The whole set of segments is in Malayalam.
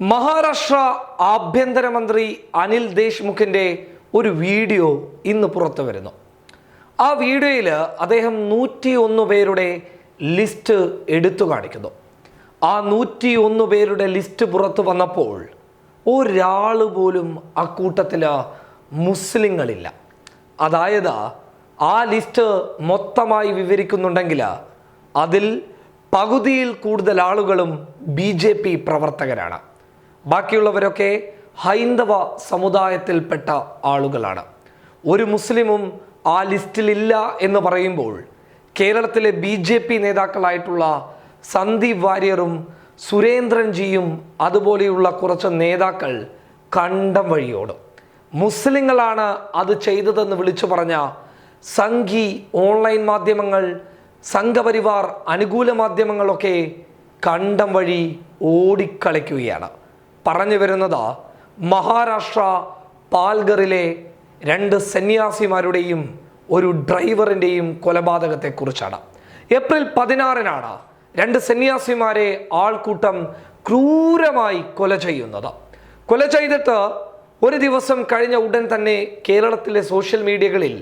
മഹാരാഷ്ട്ര ആഭ്യന്തരമന്ത്രി അനിൽ ദേശ്മുഖിന്റെ ഒരു വീഡിയോ ഇന്ന് പുറത്തു വരുന്നു. ആ വീഡിയോയിൽ അദ്ദേഹം നൂറ്റി ഒന്ന് പേരുടെ ലിസ്റ്റ് എടുത്തു കാണിക്കുന്നു. ആ നൂറ്റി ഒന്ന് പേരുടെ ലിസ്റ്റ് പുറത്തു വന്നപ്പോൾ ഒരാൾ പോലും അക്കൂട്ടത്തിൽ മുസ്ലിങ്ങളില്ല. അതായത് ആ ലിസ്റ്റ് മൊത്തമായി വിവരിക്കുന്നുണ്ടെങ്കിൽ അതിൽ പകുതിയിൽ കൂടുതൽ ആളുകളും ബി പ്രവർത്തകരാണ്. ബാക്കിയുള്ളവരൊക്കെ ഹൈന്ദവ സമുദായത്തിൽപ്പെട്ട ആളുകളാണ്. ഒരു മുസ്ലിമും ആ ലിസ്റ്റിലില്ല എന്ന് പറയുമ്പോൾ കേരളത്തിലെ ബി ജെ പി നേതാക്കളായിട്ടുള്ള സന്ദീപ് വാര്യറും സുരേന്ദ്രൻജിയും അതുപോലെയുള്ള കുറച്ച് നേതാക്കൾ കണ്ടം വഴിയോടും. മുസ്ലിങ്ങളാണ് അത് ചെയ്തതെന്ന് വിളിച്ചു പറഞ്ഞ സംഘി ഓൺലൈൻ മാധ്യമങ്ങൾ സംഘപരിവാർ അനുകൂല മാധ്യമങ്ങളൊക്കെ കണ്ടം വഴി ഓടിക്കളിക്കുകയാണ്. പറഞ്ഞു വരുന്നത് മഹാരാഷ്ട്ര പാൽഗറിലെ രണ്ട് സന്യാസിമാരുടെയും ഒരു ഡ്രൈവറിന്റെയും കൊലപാതകത്തെക്കുറിച്ചാണ്. ഏപ്രിൽ പതിനാറിനാണ് രണ്ട് സന്യാസിമാരെ ആൾക്കൂട്ടം ക്രൂരമായി കൊല ചെയ്യുന്നത്. കൊല ചെയ്തിട്ട് ഒരു ദിവസം കഴിഞ്ഞ ഉടൻ തന്നെ കേരളത്തിലെ സോഷ്യൽ മീഡിയകളിൽ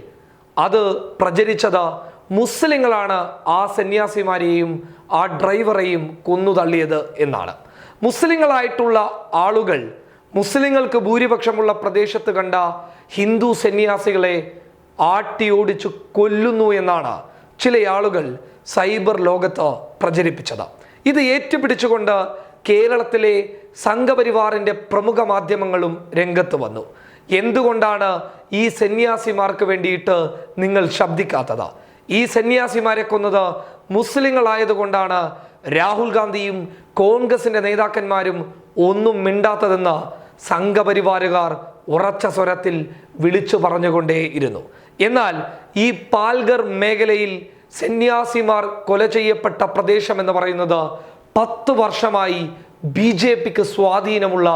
അത് പ്രചരിച്ചത് മുസ്ലിങ്ങളാണ് ആ സന്യാസിമാരെയും ആ ഡ്രൈവറെയും കൊന്നു തള്ളിയത് എന്നാണ്. മുസ്ലിങ്ങളായിട്ടുള്ള ആളുകൾ മുസ്ലിങ്ങൾക്ക് ഭൂരിപക്ഷമുള്ള പ്രദേശത്ത് കണ്ട ഹിന്ദു സന്യാസികളെ ആട്ടി ആട്ടിയോടിച്ചു കൊല്ലുന്നു എന്നാണ് ചില ആളുകൾ സൈബർ ലോകത്ത് പ്രചരിപ്പിച്ചത്. ഇത് ഏറ്റുപിടിച്ചുകൊണ്ട് കേരളത്തിലെ സംഘപരിവാറിന്റെ പ്രമുഖ മാധ്യമങ്ങളും രംഗത്ത് വന്നു. എന്തുകൊണ്ടാണ് ഈ സന്യാസിമാർക്ക് വേണ്ടിയിട്ട് നിങ്ങൾ ശബ്ദിക്കാത്തത്? ഈ സന്യാസിമാരെ കൊന്നത് മുസ്ലിങ്ങളായതുകൊണ്ടാണ് രാഹുൽ ഗാന്ധിയും കോൺഗ്രസിന്റെ നേതാക്കന്മാരും ഒന്നും മിണ്ടാത്തതെന്ന് സംഘപരിവാരുകാർ ഉറച്ച സ്വരത്തിൽ വിളിച്ചു പറഞ്ഞുകൊണ്ടേയിരുന്നു. എന്നാൽ ഈ പാൽഗർ മേഖലയിൽ സന്യാസിമാർ കൊല ചെയ്യപ്പെട്ട പ്രദേശം എന്ന് പറയുന്നത് പത്ത് വർഷമായി ബി ജെ പിക്ക് സ്വാധീനമുള്ള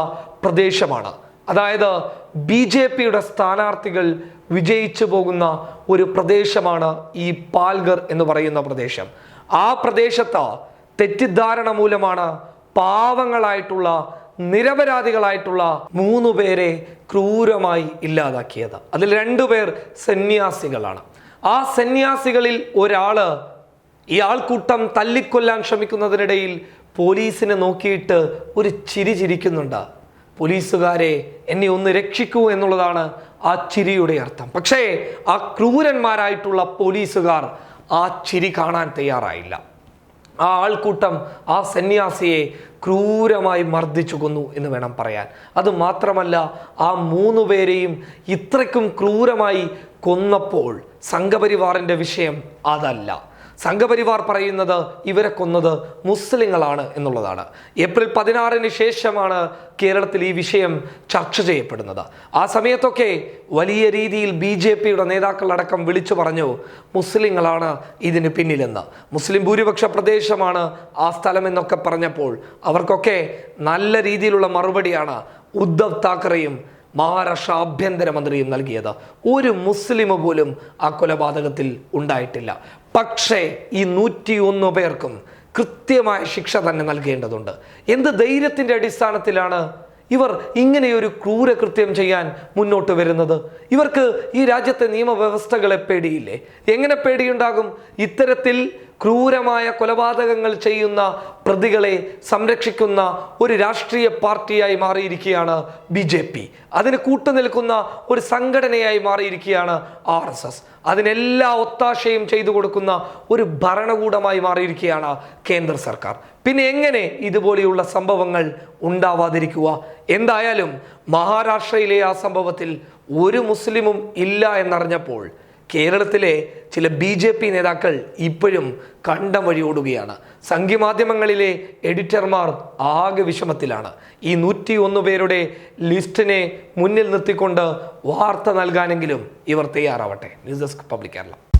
പ്രദേശമാണ്. അതായത് ബി ജെ പിയുടെ സ്ഥാനാർത്ഥികൾ വിജയിച്ചു പോകുന്ന ഒരു പ്രദേശമാണ് ഈ പാൽഗർ എന്ന് പറയുന്ന പ്രദേശം. ആ പ്രദേശത്ത് തെറ്റിദ്ധാരണ മൂലമാണ് പാവങ്ങളായിട്ടുള്ള നിരപരാധികളായിട്ടുള്ള മൂന്നു പേരെ ക്രൂരമായി ഇല്ലാതാക്കിയത്. അതിൽ രണ്ടു പേർ സന്യാസികളാണ്. ആ സന്യാസികളിൽ ഒരാൾ ഈ ആൾക്കൂട്ടം തല്ലിക്കൊല്ലാൻ ശ്രമിക്കുന്നതിനിടയിൽ പോലീസിനെ നോക്കിയിട്ട് ഒരു ചിരി ചിരിക്കുന്നുണ്ട്. പോലീസുകാരെ എന്നെ ഒന്ന് രക്ഷിക്കൂ എന്നുള്ളതാണ് ആ ചിരിയുടെ അർത്ഥം. പക്ഷേ ആ ക്രൂരന്മാരായിട്ടുള്ള പോലീസുകാർ ആ ചിരി കാണാൻ തയ്യാറായില്ല. ആ ആൾക്കൂട്ടം ആ സന്യാസിയെ ക്രൂരമായി മർദ്ദിച്ചു കൊന്നു എന്ന് വേണം പറയാൻ. അത് മാത്രമല്ല ആ മൂന്ന് പേരെയും ഇത്രയ്ക്കും ക്രൂരമായി കൊന്നപ്പോൾ സംഘപരിവാറിന്റെ വിഷയം അതല്ല. സംഘപരിവാർ പറയുന്നത് ഇവരെ കൊന്നത് മുസ്ലിങ്ങളാണ് എന്നുള്ളതാണ്. ഏപ്രിൽ പതിനാറിന് ശേഷമാണ് കേരളത്തിൽ ഈ വിഷയം ചർച്ച ചെയ്യപ്പെടുന്നത്. ആ സമയത്തൊക്കെ വലിയ രീതിയിൽ ബി ജെ പിയുടെ നേതാക്കളടക്കം വിളിച്ചു പറഞ്ഞു മുസ്ലിങ്ങളാണ് ഇതിന് പിന്നിലെന്ന്. മുസ്ലിം ഭൂരിപക്ഷ പ്രദേശമാണ് ആ സ്ഥലം എന്നൊക്കെ പറഞ്ഞപ്പോൾ അവർക്കൊക്കെ നല്ല രീതിയിലുള്ള മറുപടിയാണ് ഉദ്ധവ് താക്കറെയും മഹാരാഷ്ട്ര ആഭ്യന്തരമന്ത്രിയും നൽകിയത്. ഒരു മുസ്ലിം പോലും ആ കൊലപാതകത്തിൽ ഉണ്ടായിട്ടില്ല. പക്ഷേ ഈ നൂറ്റി ഒന്ന് പേർക്കും കൃത്യമായ ശിക്ഷ തന്നെ നൽകേണ്ടതുണ്ട്. എന്ത് ധൈര്യത്തിന്റെ അടിസ്ഥാനത്തിലാണ് ഇവർ ഇങ്ങനെയൊരു ക്രൂരകൃത്യം ചെയ്യാൻ മുന്നോട്ട് വരുന്നത്? ഇവർക്ക് ഈ രാജ്യത്തെ നിയമവ്യവസ്ഥകളെ പേടിയില്ലേ? എങ്ങനെ പേടിയുണ്ടാകും? ഇത്തരത്തിൽ ക്രൂരമായ കൊലപാതകങ്ങൾ ചെയ്യുന്ന പ്രതികളെ സംരക്ഷിക്കുന്ന ഒരു രാഷ്ട്രീയ പാർട്ടിയായി മാറിയിരിക്കുകയാണ് ബി ജെ പി. അതിന് കൂട്ടുനിൽക്കുന്ന ഒരു സംഘടനയായി മാറിയിരിക്കുകയാണ് ആർ എസ് എസ്. അതിനെല്ലാ ഒത്താശയും ചെയ്തു കൊടുക്കുന്ന ഒരു ഭരണകൂടമായി മാറിയിരിക്കുകയാണ് കേന്ദ്ര സർക്കാർ. പിന്നെ എങ്ങനെ ഇതുപോലെയുള്ള സംഭവങ്ങൾ ഉണ്ടാവാതിരിക്കുക? എന്തായാലും മഹാരാഷ്ട്രയിലെ ആ സംഭവത്തിൽ ഒരു മുസ്ലിമും ഇല്ല എന്നറിഞ്ഞപ്പോൾ കേരളത്തിലെ ചില ബി ജെ പി നേതാക്കൾ ഇപ്പോഴും കണ്ടം വഴി ഓടുകയാണ് സംഘ്യമാധ്യമങ്ങളിലെ എഡിറ്റർമാർ ആകെ വിഷമത്തിലാണ്. ഈ നൂറ്റി ഒന്ന് പേരുടെ ലിസ്റ്റിനെ മുന്നിൽ നിർത്തിക്കൊണ്ട് വാർത്ത നൽകാനെങ്കിലും ഇവർ തയ്യാറാവട്ടെ. News desk public Kerala.